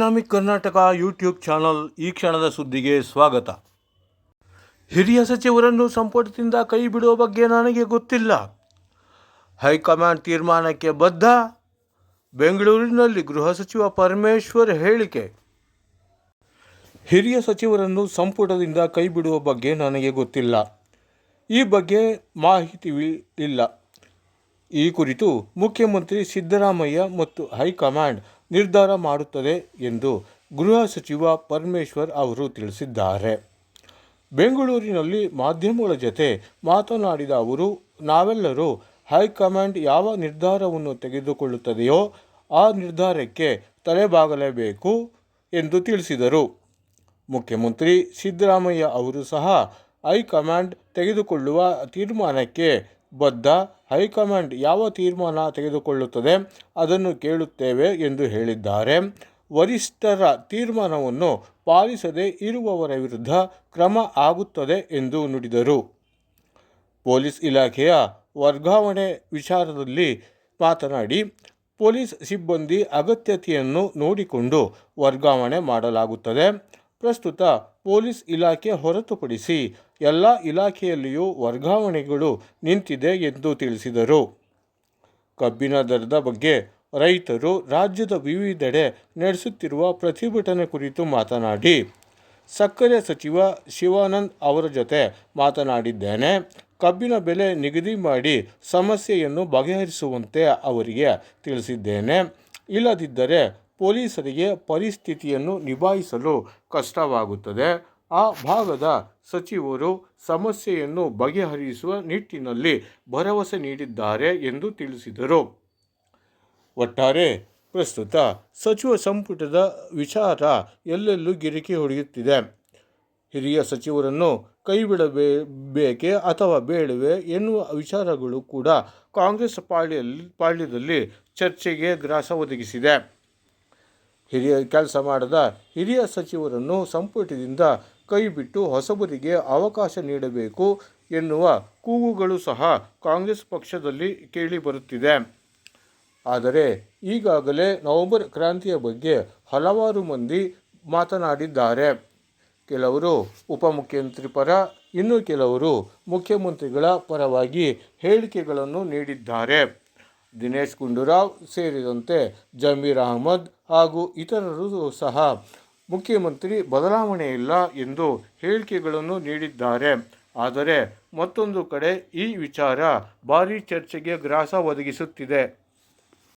Dynamic Karnataka YouTube channel ಈ ಕ್ಷಣದ ಸುದ್ದಿಗೆ ಸ್ವಾಗತ. ಹಿರಿಯ ಸಚಿವರನ್ನು ಸಂಪುಟದಿಂದ ಕೈ ಬಿಡುವ ಬಗ್ಗೆ ನನಗೆ ಗೊತ್ತಿಲ್ಲ. ಹೈಕಮಾಂಡ್ ತೀರ್ಮಾನಕ್ಕೆ ಬದ್ಧ ಬೆಂಗಳೂರಿನಲ್ಲಿ ಗೃಹ ಸಚಿವ ಪರಮೇಶ್ವರ್ ಹೇಳಿಕೆ. ಹಿರಿಯ ಸಚಿವರನ್ನು ಸಂಪುಟದಿಂದ ಕೈ ಬಿಡುವ ಬಗ್ಗೆ ನನಗೆ ಗೊತ್ತಿಲ್ಲ. ಈ ಬಗ್ಗೆ ಮಾಹಿತಿ ಇಲ್ಲ. ಈ ಕುರಿತು ಮುಖ್ಯಮಂತ್ರಿ ಸಿದ್ದರಾಮಯ್ಯ ಮತ್ತು ಹೈಕಮಾಂಡ್ ನಿರ್ಧಾರ ಮಾಡುತ್ತದೆ ಎಂದು ಗೃಹ ಸಚಿವ ಪರಮೇಶ್ವರ್ ಅವರು ತಿಳಿಸಿದ್ದಾರೆ. ಬೆಂಗಳೂರಿನಲ್ಲಿ ಮಾಧ್ಯಮಗಳ ಜತೆ ಮಾತನಾಡಿದ ಅವರು, ನಾವೆಲ್ಲರೂ ಹೈಕಮಾಂಡ್ ಯಾವ ನಿರ್ಧಾರವನ್ನು ತೆಗೆದುಕೊಳ್ಳುತ್ತದೆಯೋ ಆ ನಿರ್ಧಾರಕ್ಕೆ ತಲೆಬಾಗಲೇಬೇಕು ಎಂದು ತಿಳಿಸಿದರು. ಮುಖ್ಯಮಂತ್ರಿ ಸಿದ್ದರಾಮಯ್ಯ ಅವರು ಸಹ ಹೈಕಮಾಂಡ್ ತೆಗೆದುಕೊಳ್ಳುವ ತೀರ್ಮಾನಕ್ಕೆ ಬದ್ಧ ಹೈಕಮಾಂಡ್ ಯಾವ ತೀರ್ಮಾನ ತೆಗೆದುಕೊಳ್ಳುತ್ತದೆ ಅದನ್ನು ಕೇಳುತ್ತೇವೆ ಎಂದು ಹೇಳಿದ್ದಾರೆ. ವರಿಷ್ಠರ ತೀರ್ಮಾನವನ್ನು ಪಾಲಿಸದೆ ಇರುವವರ ವಿರುದ್ಧ ಕ್ರಮ ಆಗುತ್ತದೆ ಎಂದು ನುಡಿದರು. ಪೊಲೀಸ್ ಇಲಾಖೆಯ ವರ್ಗಾವಣೆ ವಿಚಾರದಲ್ಲಿ ಮಾತನಾಡಿ, ಪೊಲೀಸ್ ಸಿಬ್ಬಂದಿ ಅಗತ್ಯತೆಯನ್ನು ನೋಡಿಕೊಂಡು ವರ್ಗಾವಣೆ ಮಾಡಲಾಗುತ್ತದೆ. ಪ್ರಸ್ತುತ ಪೊಲೀಸ್ ಇಲಾಖೆ ಹೊರತುಪಡಿಸಿ ಎಲ್ಲ ಇಲಾಖೆಯಲ್ಲಿಯೂ ವರ್ಗಾವಣೆಗಳು ನಿಂತಿದೆ ಎಂದು ತಿಳಿಸಿದರು. ಕಬ್ಬಿನ ದರದ ಬಗ್ಗೆ ರೈತರು ರಾಜ್ಯದ ವಿವಿಧೆಡೆ ನಡೆಸುತ್ತಿರುವ ಪ್ರತಿಭಟನೆ ಕುರಿತು ಮಾತನಾಡಿ, ಸಕ್ಕರೆ ಸಚಿವ ಶಿವಾನಂದ್ ಅವರ ಜೊತೆ ಮಾತನಾಡಿದ್ದೇನೆ. ಕಬ್ಬಿನ ಬೆಲೆ ನಿಗದಿ ಮಾಡಿ ಸಮಸ್ಯೆಯನ್ನು ಬಗೆಹರಿಸುವಂತೆ ಅವರಿಗೆ ತಿಳಿಸಿದ್ದೇನೆ. ಇಲ್ಲದಿದ್ದರೆ ಪೊಲೀಸರಿಗೆ ಪರಿಸ್ಥಿತಿಯನ್ನು ನಿಭಾಯಿಸಲು ಕಷ್ಟವಾಗುತ್ತದೆ. ಆ ಭಾಗದ ಸಚಿವರು ಸಮಸ್ಯೆಯನ್ನು ಬಗೆಹರಿಸುವ ನಿಟ್ಟಿನಲ್ಲಿ ಭರವಸೆ ನೀಡಿದ್ದಾರೆ ಎಂದು ತಿಳಿಸಿದರು. ಒಟ್ಟಾರೆ, ಪ್ರಸ್ತುತ ಸಚಿವ ಸಂಪುಟದ ವಿಚಾರ ಎಲ್ಲೆಲ್ಲೂ ಗಿರಿಕಿ ಹೊಡೆಯುತ್ತಿದೆ. ಹಿರಿಯ ಸಚಿವರನ್ನು ಕೈಬಿಡಬೇ ಬೇಕೆ ಅಥವಾ ಬೇಡವೇ ಎನ್ನುವ ವಿಚಾರಗಳು ಕೂಡ ಕಾಂಗ್ರೆಸ್ ಪಾಳ್ಯಲ್ಲಿ ಪಾಳ್ಯದಲ್ಲಿ ಚರ್ಚೆಗೆ ಗ್ರಾಸ ಒದಗಿಸಿದೆ. ಹಿರಿಯ ಕೆಲಸ ಮಾಡದ ಹಿರಿಯ ಸಚಿವರನ್ನು ಸಂಪುಟದಿಂದ ಕೈಬಿಟ್ಟು ಹೊಸಬರಿಗೆ ಅವಕಾಶ ನೀಡಬೇಕು ಎನ್ನುವ ಕೂಗುಗಳು ಸಹ ಕಾಂಗ್ರೆಸ್ ಪಕ್ಷದಲ್ಲಿ ಕೇಳಿಬರುತ್ತಿದೆ ಆದರೆ ಈಗಾಗಲೇ ನವೆಂಬರ್ ಕ್ರಾಂತಿಯ ಬಗ್ಗೆ ಹಲವಾರು ಮಂದಿ ಮಾತನಾಡಿದ್ದಾರೆ. ಕೆಲವರು ಉಪಮುಖ್ಯಮಂತ್ರಿ ಪರ, ಇನ್ನು ಕೆಲವರು ಮುಖ್ಯಮಂತ್ರಿಗಳ ಪರವಾಗಿ ಹೇಳಿಕೆಗಳನ್ನು ನೀಡಿದ್ದಾರೆ. ದಿನೇಶ್ ಗುಂಡೂರಾವ್ ಸೇರಿದಂತೆ ಜಮೀರ್ ಅಹಮದ್ ಹಾಗೂ ಇತರರು ಸಹ ಮುಖ್ಯಮಂತ್ರಿ ಬದಲಾವಣೆ ಇಲ್ಲ ಎಂದು ಹೇಳಿಕೆಗಳನ್ನು ನೀಡಿದ್ದಾರೆ. ಆದರೆ ಮತ್ತೊಂದು ಕಡೆ ಈ ವಿಚಾರ ಭಾರೀ ಚರ್ಚೆಗೆ ಗ್ರಾಸ ಒದಗಿಸುತ್ತಿದೆ.